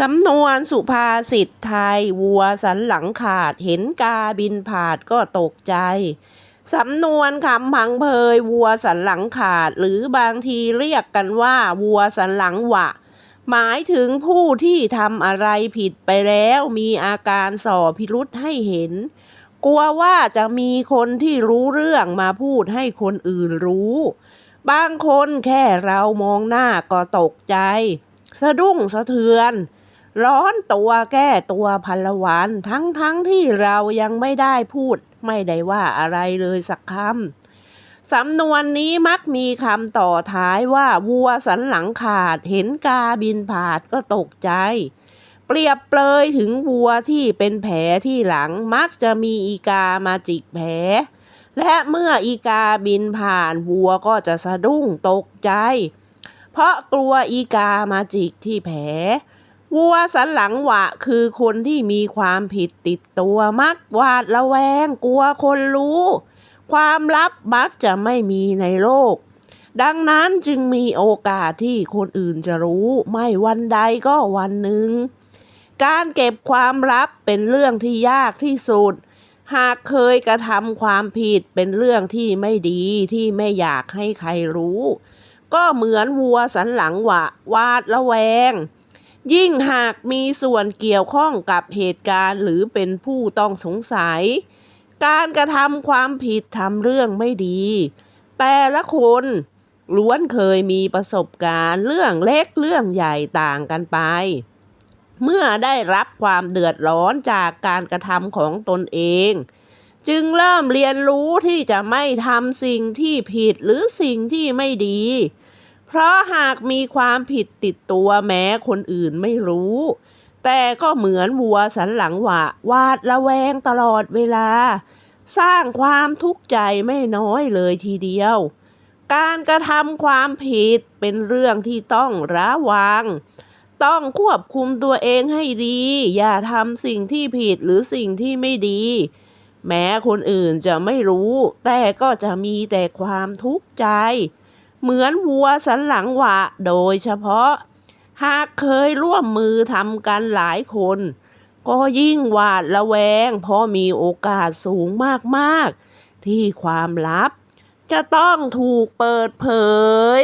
สำนวนสุภาษิตไทย วัวสันหลังขาด เห็นกาบินผ่านก็ตกใจ สำนวนคำพังเพยวัวสันหลังขาด หรือบางทีเรียกกันว่า วัวสันหลังหวะ หมายถึงผู้ที่ทำอะไรผิดไปแล้วมีอาการส่อพิรุษให้เห็น กลัวว่าจะมีคนที่รู้เรื่องมาพูดให้คนอื่นรู้ บางคนแค่เรามองหน้าก็ตกใจ สะดุ้งสะเทือน ร้อนตัวแก้ตัวพันละวันทั้งทั้งที่เรายังไม่ได้พูด ไม่ได้ว่าอะไรเลยสักคำ สำนวนนี้มักมีคำต่อท้ายว่าวัวสันหลังขาดเห็นกาบินผ่านก็ตกใจ เปรียบเปรยถึงวัวที่เป็นแผลที่หลังมักจะมีอีกามาจิกแผล และเมื่ออีกาบินผ่านวัวก็จะสะดุ้งตกใจ เพราะกลัวอีกามาจิกที่แผล วัวสันหลังหวะคือคนที่มีความผิดติดตัวมักหวาดระแวงกลัวคนรู้ ความลับมักจะไม่มีในโลก ดังนั้นจึงมีโอกาสที่คนอื่นจะรู้ ไม่วันใดก็วันหนึ่ง การเก็บความลับเป็นเรื่องที่ยากที่สุด หากเคยกระทำความผิดเป็นเรื่องที่ไม่ดีที่ไม่อยากให้ใครรู้ ก็เหมือนวัวสันหลังหวะวาดระแวง ยิ่งหากมีส่วนเกี่ยวข้องกับเหตุการณ์หรือเป็นผู้ต้องสงสัย การกระทำความผิดทำเรื่องไม่ดี แต่ละคนล้วนเคยมีประสบการณ์เรื่องเล็กเรื่องใหญ่ต่างกันไป เมื่อได้รับความเดือดร้อนจากการกระทำของตนเอง จึงเริ่มเรียนรู้ที่จะไม่ทำสิ่งที่ผิดหรือสิ่งที่ไม่ดี เพราะหากมีความผิดติดตัวแม้คนอื่นไม่รู้ แต่ก็เหมือนวัวสันหลังหวะวาดระแวงตลอดเวลา สร้างความทุกข์ใจไม่น้อยเลยทีเดียว การกระทำความผิดเป็นเรื่องที่ต้องระวัง ต้องควบคุมตัวเองให้ดี อย่าทำสิ่งที่ผิดหรือสิ่งที่ไม่ดี แม้คนอื่นจะไม่รู้ แต่ก็จะมีแต่ความทุกข์ใจ เหมือนวัวสันหลังหวะโดยเฉพาะ หากเคยร่วมมือทำกันหลายคน ก็ยิ่งหวาดระแวง เพราะมีโอกาสสูงมาก ๆ ที่ความลับ จะต้องถูกเปิดเผย